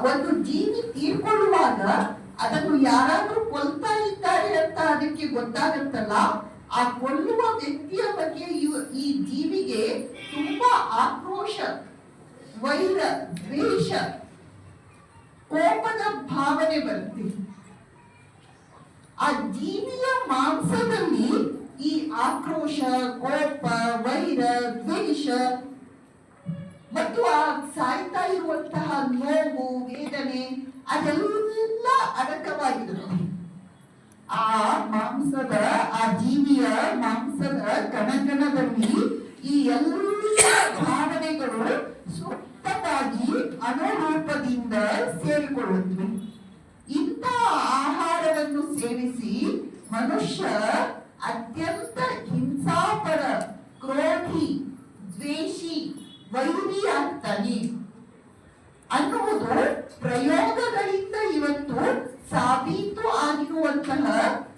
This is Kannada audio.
ಒಂದು ಜೀವಿ ತೀರ್ಕೊಳ್ಳುವಾಗ ಅದನ್ನು ಯಾರಾದ್ರೂ ಕೊಲ್ತಾ ಇದ್ದಾರೆ ಅಂತ ಅದಕ್ಕೆ ಗೊತ್ತಾಗುತ್ತಲ್ಲ? ಆ ಕೊಲ್ಲುವ ವ್ಯಕ್ತಿಯ ಬಗ್ಗೆ ಈ ಜೀವಿಗೆ ತುಂಬಾ ಆಕ್ರೋಶ, ವೈರ, ದ್ವೇಷ, ಕೋಪದ ಭಾವನೆ ಬರುತ್ತೆ. ಆ ಜೀವಿಯ ಮಾಂಸದಲ್ಲಿ ಈ ಆಕ್ರೋಶ, ಕೋಪ, ವೈರ, ದ್ವೇಷ, ಮತ್ತು ಆ ಸಾಯ್ತಾ ಇರುವಂತಹ ವೇದನೆ ಅದೆಲ್ಲ ಅಡಕವಾಗಿರುತ್ತೆ ಆ ಮಾಂಸದ, ಆ ಜೀವಿಯ ಮಾಂಸದ ಕಣಕಣದಲ್ಲಿ ಈ ಎಲ್ಲ ಭಾವನೆಗಳು ಸೂಕ್ತವಾಗಿ ಅನುರೂಪದಿಂದ ಸೇರಿಕೊಳ್ಳುತ್ತವೆ. ಇಂಥ ಆಹಾರವನ್ನು ಸೇವಿಸಿ ಮನುಷ್ಯ ಅತ್ಯಂತ ಹಿಂಸಾಪರ, ಕ್ರೋಧಿ, ದ್ವೇಷಿ, ವೈರಿ ಆಗ್ತಾನೆ. 嗯哼